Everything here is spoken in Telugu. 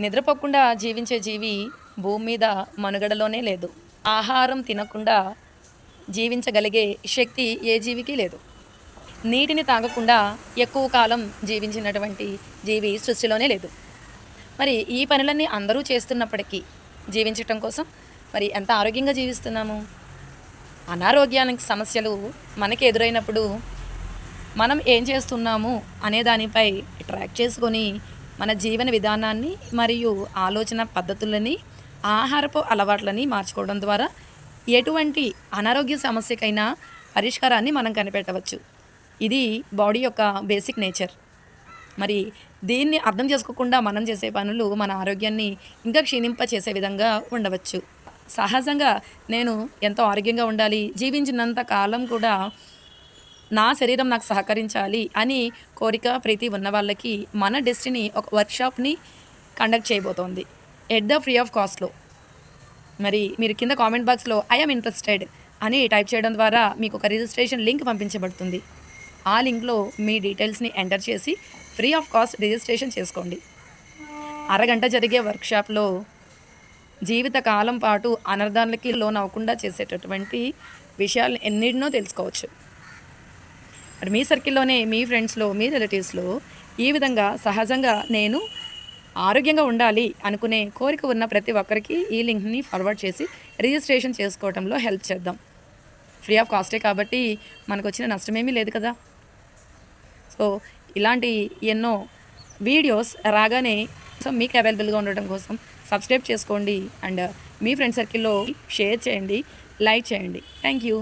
నిద్రపోకుండా జీవించే జీవి భూమి మీద మనుగడలోనే లేదు. ఆహారం తినకుండా జీవించగలిగే శక్తి ఏ జీవికి లేదు. నీటిని తాగకుండా ఎక్కువ కాలం జీవించినటువంటి జీవి సృష్టిలోనే లేదు. మరి ఈ పనులన్నీ అందరూ చేస్తున్నప్పటికీ జీవించటం కోసం మరి ఎంత ఆరోగ్యంగా జీవిస్తున్నాము? అనారోగ్యానికి సమస్యలు మనకి ఎదురైనప్పుడు మనం ఏం చేస్తున్నాము అనే దానిపై ట్రాక్ చేసుకొని మన జీవన విధానాన్ని మరియు ఆలోచన పద్ధతులని ఆహారపు అలవాట్లని మార్చుకోవడం ద్వారా ఎటువంటి అనారోగ్య సమస్యకైనా పరిష్కారాన్ని మనం కనిపెట్టవచ్చు. ఇది బాడీ యొక్క బేసిక్ నేచర్. మరి దీన్ని అర్థం చేసుకోకుండా మనం చేసే పనులు మన ఆరోగ్యాన్ని ఇంకా క్షీణింప చేసే విధంగా ఉండవచ్చు. సహజంగా నేను ఎంతో ఆరోగ్యంగా ఉండాలి జీవించినంత కాలం కూడా నా శరీరం నాకు సహకరించాలి అని కోరిక ప్రీతి ఉన్న వాళ్ళకి మన డెస్టినీ ఒక వర్క్షాప్ని కండక్ట్ చేయబోతోంది. ఎట్ ద ఫ్రీ ఆఫ్ కాస్ట్లో మరి మీరు కింద కామెంట్ బాక్స్లో ఐఎమ్ ఇంట్రెస్టెడ్ అని టైప్ చేయడం ద్వారా మీకు ఒక రిజిస్ట్రేషన్ లింక్ పంపించబడుతుంది. ఆ లింక్లో మీ డీటెయిల్స్ని ఎంటర్ చేసి ఫ్రీ ఆఫ్ కాస్ట్ రిజిస్ట్రేషన్ చేసుకోండి. అరగంట జరిగే వర్క్షాప్లో జీవితకాలం పాటు అనర్థాలకి లోన్ అవ్వకుండా చేసేటటువంటి విషయాలు ఎన్నిటినో తెలుసుకోవచ్చు. మరి మీ సర్కిల్లోనే మీ ఫ్రెండ్స్లో మీ రిలేటివ్స్లో ఈ విధంగా సహజంగా నేను ఆరోగ్యంగా ఉండాలి అనుకునే కోరిక ఉన్న ప్రతి ఒక్కరికి ఈ లింక్ని ఫార్వర్డ్ చేసి రిజిస్ట్రేషన్ చేసుకోవడంలో హెల్ప్ చేద్దాం. ఫ్రీ ఆఫ్ కాస్టే కాబట్టి మనకు వచ్చిన నష్టమేమీ లేదు కదా. సో ఇలాంటి ఎన్నో వీడియోస్ రాగానే సో మీకు అవైలబుల్గా ఉండటం కోసం సబ్స్క్రైబ్ చేసుకోండి అండ్ మీ ఫ్రెండ్ సర్కిల్లో షేర్ చేయండి లైక్ చేయండి. Thank you.